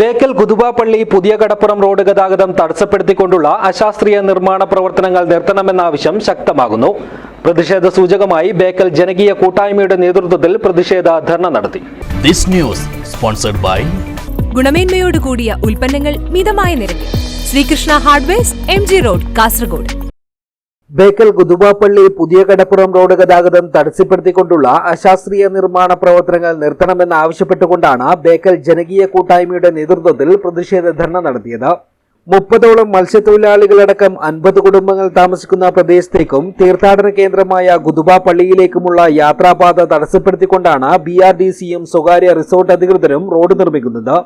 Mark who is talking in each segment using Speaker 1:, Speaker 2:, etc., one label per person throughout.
Speaker 1: ബേക്കൽ കുതുബാപ്പള്ളി പുതിയ കടപ്പുറം റോഡ് ഗതാഗതം തടസ്സപ്പെടുത്തിക്കൊണ്ടുള്ള അശാസ്ത്രീയ നിർമ്മാണ പ്രവർത്തനങ്ങൾ നിർത്തണമെന്ന ആവശ്യം ശക്തമാകുന്നു. പ്രതിഷേധ സൂചകമായി ബേക്കൽ ജനകീയ കൂട്ടായ്മയുടെ നേതൃത്വത്തിൽ പ്രതിഷേധ ധർണ നടത്തി.
Speaker 2: This news sponsored by
Speaker 3: ഗുണമേന്മയോട് കൂടിയ ഉൽപ്പന്നങ്ങൾ മിതമായ നിരക്കിൽ. Sreekrishna hardware M G road Kasaragod.
Speaker 1: Bekal Kuthubapalli പുതിയ കടപ്പുറം റോഡ് ഗതാഗതം തടസ്സപ്പെടുത്തിക്കൊണ്ടുള്ള അശാസ്ത്രീയ നിർമ്മാണ പ്രവർത്തനങ്ങൾ നിർത്തണമെന്ന് ആവശ്യപ്പെട്ടുകൊണ്ടാണ് ബേക്കൽ ജനകീയ കൂട്ടായ്മയുടെ നേതൃത്വത്തിൽ പ്രതിഷേധ ധർണ നടത്തിയത്. മുപ്പതോളം മത്സ്യത്തൊഴിലാളികളടക്കം അൻപത് കുടുംബങ്ങൾ താമസിക്കുന്ന പ്രദേശത്തേക്കും തീർത്ഥാടന കേന്ദ്രമായ ഗുദുബ പള്ളിയിലേക്കുമുള്ള യാത്രാപാത തടസ്സപ്പെടുത്തിക്കൊണ്ടാണ് ബി ആർ ഡി സിയും സ്വകാര്യ റിസോർട്ട് അധികൃതരും റോഡ് നിർമ്മിക്കുന്നത്.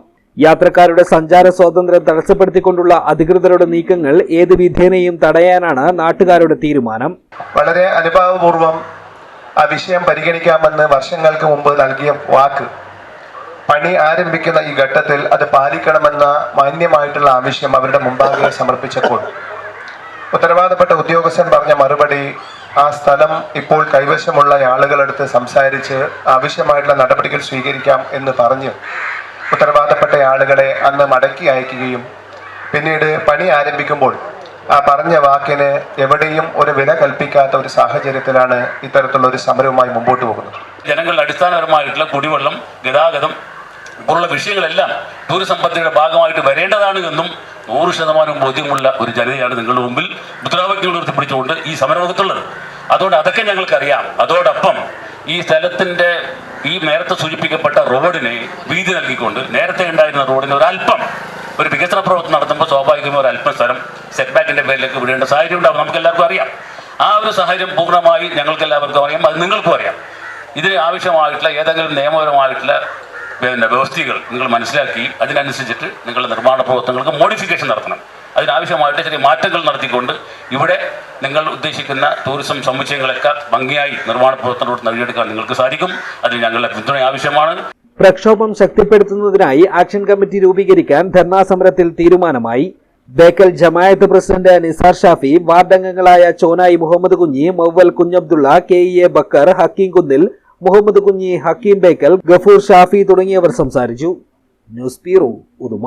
Speaker 1: യാത്രക്കാരുടെ സഞ്ചാര സ്വാതന്ത്ര്യം തടസ്സപ്പെടുത്തിക്കൊണ്ടുള്ള അധികൃതരുടെ നീക്കങ്ങൾ ഏത് വിധേനയും തടയാനാണ് നാട്ടുകാരുടെ തീരുമാനം.
Speaker 4: വളരെ അനുഭാവപൂർവം ആ വിഷയം പരിഗണിക്കാമെന്ന് വർഷങ്ങൾക്ക് മുമ്പ് നൽകിയ വാക്ക്. പണി ആരംഭിക്കുന്ന ഈ ഘട്ടത്തിൽ അത് പാലിക്കണമെന്ന മാന്യമായിട്ടുള്ള ആവശ്യം അവരുടെ മുമ്പാകെ സമർപ്പിച്ചപ്പോൾ. ഉത്തരവാദപ്പെട്ട ഉദ്യോഗസ്ഥൻ പറഞ്ഞ മറുപടി ആ സ്ഥലം ഇപ്പോൾ കൈവശമുള്ള ആളുകളെടുത്ത് സംസാരിച്ച് ആവശ്യമായിട്ടുള്ള നടപടികൾ സ്വീകരിക്കാം എന്ന് പറഞ്ഞ് ഉത്തരവാദപ്പെട്ട ആളുകളെ അന്ന് മടക്കി അയക്കുകയും പിന്നീട് പണി ആരംഭിക്കുമ്പോൾ ആ പറഞ്ഞ വാക്കിന് എവിടെയും ഒരു വില കൽപ്പിക്കാത്ത ഒരു സാഹചര്യത്തിലാണ് ഇത്തരത്തിലുള്ള ഒരു സമരവുമായി മുമ്പോട്ട് പോകുന്നത്.
Speaker 5: ജനങ്ങളുടെ അടിസ്ഥാനപരമായിട്ടുള്ള കുടിവെള്ളം ഗതാഗതം ഉള്ള വിഷയങ്ങളെല്ലാം പദ്ധതിയുടെ ഭാഗമായിട്ട് വരേണ്ടതാണ് എന്നും നൂറ് ശതമാനം ബോധ്യമുള്ള ഒരു ജനതയാണ് നിങ്ങളുടെ മുമ്പിൽ മുദ്രാവാക്യങ്ങൾ ഉയർത്തിപ്പിടിച്ചുകൊണ്ട് ഈ സമരമുഖത്തുള്ളത് അതുകൊണ്ട് അതൊക്കെ ഞങ്ങൾക്കറിയാം. അതോടൊപ്പം ഈ സ്ഥലത്തിന്റെ ഈ നേരത്തെ സൂചിപ്പിക്കപ്പെട്ട റോഡിനെ വീതി നൽകിക്കൊണ്ട് നേരത്തെ ഉണ്ടായിരുന്ന റോഡിന് ഒരല്പം ഒരു വികസന പ്രവർത്തനം നടത്തുമ്പോൾ സ്വാഭാവികമായി ഒരു അല്പം സ്ഥലം സെറ്റ് ബാക്കിന്റെ പേരിലേക്ക് വിടേണ്ട സാഹചര്യം ഉണ്ടാവും. നമുക്ക് എല്ലാവർക്കും അറിയാം. ആ ഒരു സാഹചര്യം പൂർണമായി ഞങ്ങൾക്ക് എല്ലാവർക്കും അറിയാം. അത് നിങ്ങൾക്കും അറിയാം. ഇതിന് ആവശ്യമായിട്ടുള്ള ഏതെങ്കിലും നിയമപരമായിട്ടുള്ള പിന്നെ വ്യവസ്ഥകൾ നിങ്ങൾ മനസ്സിലാക്കി അതിനനുസരിച്ചിട്ട് നിങ്ങളുടെ നിർമ്മാണ പ്രവർത്തനങ്ങൾക്ക് മോഡിഫിക്കേഷൻ നടത്തണം. അതിനാവശ്യമായിട്ട് ചെറിയ മാറ്റങ്ങൾ നടത്തിക്കൊണ്ട് ഇവിടെ നിങ്ങൾ ഉദ്ദേശിക്കുന്ന ടൂറിസം സമുച്ചയങ്ങളൊക്കെ ഭംഗിയായി നിർമ്മാണ പ്രവർത്തനത്തോട് നേടിയെടുക്കാൻ നിങ്ങൾക്ക് സാധിക്കും. അതിന് ഞങ്ങളുടെ പിന്തുണ ആവശ്യമാണ്.
Speaker 1: പ്രക്ഷോഭം ശക്തിപ്പെടുത്തുന്നതിനായി ആക്ഷൻ കമ്മിറ്റി രൂപീകരിക്കാൻ ധർണാ സമരത്തിൽ തീരുമാനമായി. ബേക്കൽ ജമായത്ത് പ്രസിഡന്റ് നിസാർ ഷാഫി വാർഡ് അംഗങ്ങളായ Chonayi Muhammad Kunhi Mauval Kunhabdulla K E A Bakkar Hakeem Kunnil Muhammad Kunhi Hakeem Bekal Gafoor Shafi തുടങ്ങിയവർ സംസാരിച്ചു. News bureau Uduma.